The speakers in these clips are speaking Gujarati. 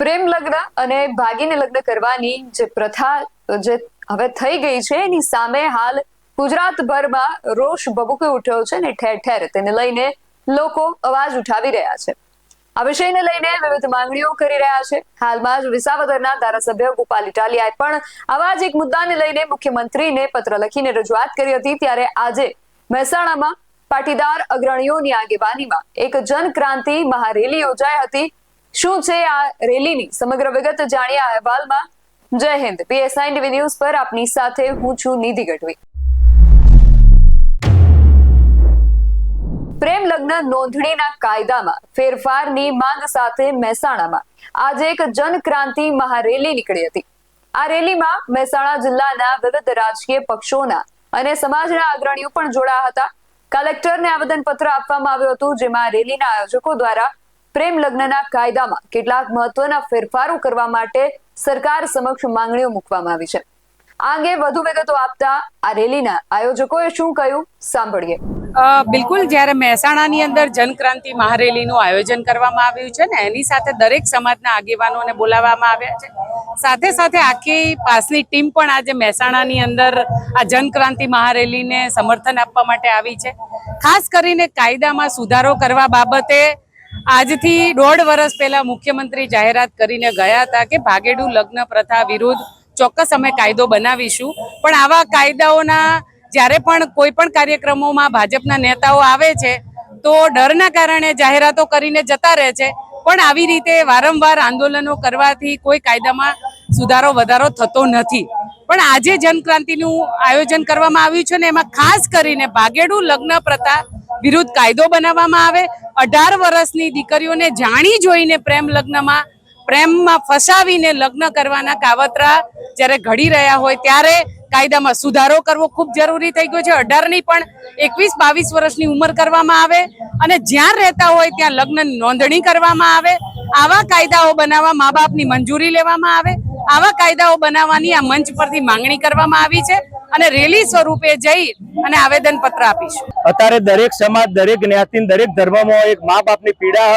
પ્રેમ લગ્ન અને ભાગીને લગ્ન કરવાની જે પ્રથા, જે હવે થઈ ગઈ છે, એની સામે હાલ ગુજરાતભરમાં રોષ ભભૂકી ઉઠ્યો છે ને ઠેર ઠેર. તેને લઈને લોકો અવાજ ઉઠાવી રહ્યા છે. આ વિષયને લઈને વિવિધ માંગણીઓ કરી રહ્યા છે. હાલમાં જ વિસાવદરના ધારાસભ્ય ગોપાલ ઇટાલિયાએ પણ આવા જ એક મુદ્દાને લઈને મુખ્યમંત્રીને પત્ર લખીને રજૂઆત કરી હતી. ત્યારે આજે મહેસાણામાં પાટીદાર અગ્રણીઓની આગેવાનીમાં એક જનક્રાંતિ મહારેલી યોજાઈ હતી. શું છે આ રેલીની? સમગ્ર વિગત જાણીએ અહેવાલમાં. જય હિન્દ. પીએસઆઈ ટીવી ન્યૂઝ પર આપની સાથે હું છું નિધિ ગઢવી. પ્રેમ લગ્ન નોંધણીના કાયદામાં ફેરફારની માંગ સાથે મહેસાણામાં આજે એક જનક્રાંતિ મહારેલી નીકળી હતી. આ રેલીમાં મહેસાણા જિલ્લાના વિવિધ રાજકીય પક્ષોના અને સમાજના અગ્રણીઓ પણ જોડાયા હતા. કલેક્ટરને આવેદનપત્ર આપવામાં આવ્યું હતું, જેમાં રેલીના આયોજકો દ્વારા પ્રેમ લગ્નના કાયદામાં કેટલાક મહત્વના ફેરફારો કરવા માટે સરકાર સમક્ષ માંગણીઓ મૂકવામાં આવી છે. આ અંગે વધુ વિગતો આપતા આ રેલીના આયોજકોએ શું કહ્યું સાંભળીએ. બિલકુલ, જ્યારે મહેસાણાની અંદર જનક્રાંતિ મહારેલીનું આયોજન કરવામાં આવ્યું છે ને, એની સાથે દરેક સમાજના આગેવાનોને બોલાવવામાં આવ્યા છે. સાથે સાથે આખી પાસની ટીમ પણ આજે મહેસાણાની અંદર આ જનક્રાંતિ મહારેલીને સમર્થન આપવા માટે આવી છે. ખાસ કરીને કાયદામાં સુધારો કરવા બાબતે આજથી દોઢ વર્ષ પહેલા મુખ્યમંત્રી જાહેરાત કરીને ગયા હતા કે ભાગેડુ લગ્ન પ્રથા વિરુદ્ધ ચોક્કસ અમે કાયદો બનાવીશું. પણ આવા કાયદાઓના જ્યારે પણ કોઈ પણ કાર્યક્રમોમાં ભાજપના નેતાઓ આવે છે, તો ડરના કારણે જાહેરાતો કરીને જતા રહે છે. પણ આવી રીતે વારંવાર આંદોલનો કરવાથી કોઈ કાયદામાં સુધારો, વધારો થતો નથી. પણ આજે જનક્રાંતિનું આયોજન કરવામાં આવ્યું છે ને એમાં ખાસ કરીને ભાગેડુ લગ્ન પ્રથા વિરુદ્ધ કાયદો બનાવવામાં આવે અઢાર વર્ષની દીકરીઓને જાણી જોઈને પ્રેમ લગ્નમાં, પ્રેમમાં ફસાવીને લગ્ન કરવાના કાવતરા જ્યારે ઘડી રહ્યા હોય ત્યારે કાયદામાં સુધારો કરવો ખૂબ જરૂરી થઈ ગયો છે. અઢારની પણ એકવીસ બાવીસ વર્ષની ઉંમર કરવામાં આવે અને જ્યાં રહેતા હોય ત્યાં લગ્ન નોંધણી કરવામાં આવે. આવા કાયદાઓ બનાવવા મા બાપની મંજૂરી લેવામાં આવે. આવા કાયદાઓ બનાવવાની આ મંચ પરથી માંગણી કરવામાં આવી છે અને રેલી સ્વરૂપે જઈ અને આવેદન પત્ર આપીશું. અત્યારે દરેક સમાજ, દરેક જ્ઞાતિ દરેક ધર્મમાં એક મા બાપની પીડા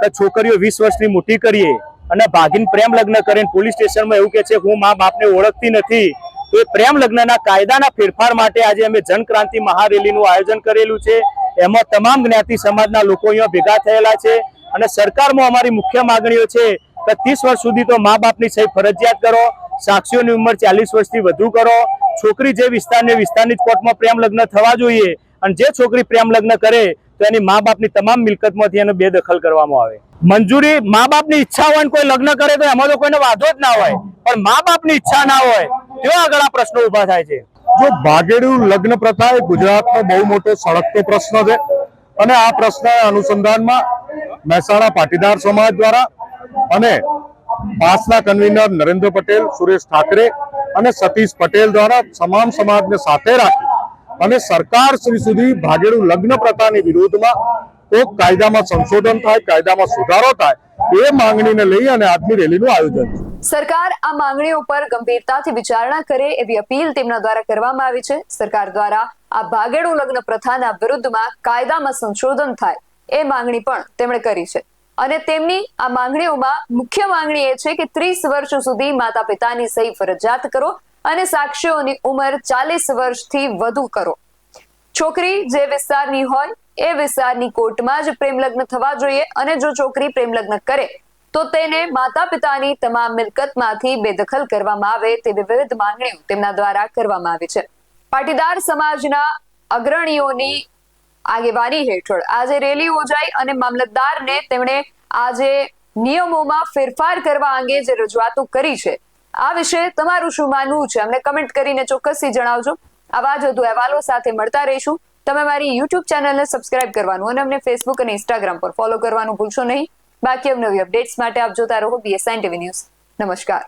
કે છોકરીઓ વીસ વર્ષની મોટી કરીએ અને ભાગીને પ્રેમ લગ્ન કરીને પોલીસ સ્ટેશનમાં એવું કે છે હું મા બાપને ઓળખતી નથી. તો એ પ્રેમ લગ્નના કાયદાના ફેરફાર માટે આજે અમે જનક્રાંતિ મહારેલીનું આયોજન કરેલું છે. એમાં તમામ જ્ઞાતિ સમાજના લોકો અહીંયા ભેગા થયેલા છે અને સરકારમાં અમારી મુખ્ય માગણીઓ છે કે ત્રીસ વર્ષ સુધી તો મા બાપની સહી ફરજિયાત કરો, સાક્ષીઓની ઉંમર ચાલીસ વર્ષથી વધુ કરો. છોકરી જે વિસ્તારની વિસ્તારની જ કોર્ટમાં પ્રેમ લગ્ન થવા જોઈએ અને જે છોકરી પ્રેમ લગ્ન કરે, તો એની મા બાપની તમામ મિલકતમાંથી એને બેદખલ કરવામાં આવે. મંજૂરી મા બાપની ઈચ્છા હોય કોઈ લગ્ન કરે તો એમાં તો કોઈને વાંધો જ ના હોય. પણ મા બાપની ઈચ્છા ના હોય, તેવા આગળ આ પ્રશ્નો ઊભા થાય છે. જો ભાગેડું લગ્ન પ્રથા એ ગુજરાતનો બહુ મોટો સળગતો પ્રશ્ન છે. અને આ પ્રશ્ન અનુસંધાનમાં મહેસાણા પાટીદાર સમાજ દ્વારા અને પાસના કન્વીનર નરેન્દ્ર પટેલ, સુરેશ ઠાકરે અને સતીશ પટેલ દ્વારા તમામ સમાજને સાથે રાખી અને સરકાર શ્રી સુધી ભાગેડુ લગ્ન પ્રથાની વિરોધમાં કોક કાયદામાં સંશોધન થાય, કાયદામાં સુધારો થાય એ માંગણીને લઈ અને આજની રેલીનું આયોજન સરકાર આ માંગણીઓ પર ગંભીરતાથી વિચારણા કરે એવી અપીલ તેમના દ્વારા કરવામાં આવી છે. સરકાર દ્વારા આ ભાગેડુ લગ્ન પ્રથાના વિરુદ્ધમાં કાયદામાં સંશોધન થાય એ માંગણી પણ તેમણે કરી છે. અને તેમની આ માંગણીઓમાં મુખ્ય માંગણી એ છે કે ત્રીસ વર્ષ સુધી માતા પિતાની સહી ફરજિયાત કરો અને સાક્ષીઓની ઉંમર ચાલીસ વર્ષથી વધુ કરો. છોકરી જે વિસ્તારની હોય એ વિસ્તારની કોર્ટમાં જ પ્રેમ લગ્ન થવા જોઈએ અને જો છોકરી પ્રેમ લગ્ન કરે, તો તેને માતા પિતાની તમામ મિલકતમાંથી બેદખલ કરવામાં આવે તેવી વિવિધ માંગણીઓ તેમના દ્વારા કરવામાં આવી છે. પાટીદાર સમાજના અગ્રણીઓની આગેવાની હેઠળ. આજે રેલી યોજાઈ અને મામલતદારને તેમણે આજે નિયમોમાં ફેરફાર કરવા અંગે જે રજૂઆતો કરી છે, આ વિશે તમારું શું માનવું છે? અમને કમેન્ટ કરીને ચોક્કસથી જણાવજો. આવા જ વધુ અહેવાલો સાથે મળતા રહીશું. તમે મારી યુટ્યુબ ચેનલને સબસ્ક્રાઇબ કરવાનું અને અમને ફેસબુક અને ઇન્સ્ટાગ્રામ પર ફોલો કરવાનું ભૂલશો નહીં. બાકી અવનવી અપડેટ્સ માટે આપ જોતા રહો બીએસઆઈ ટીવી ન્યૂઝ નમસ્કાર.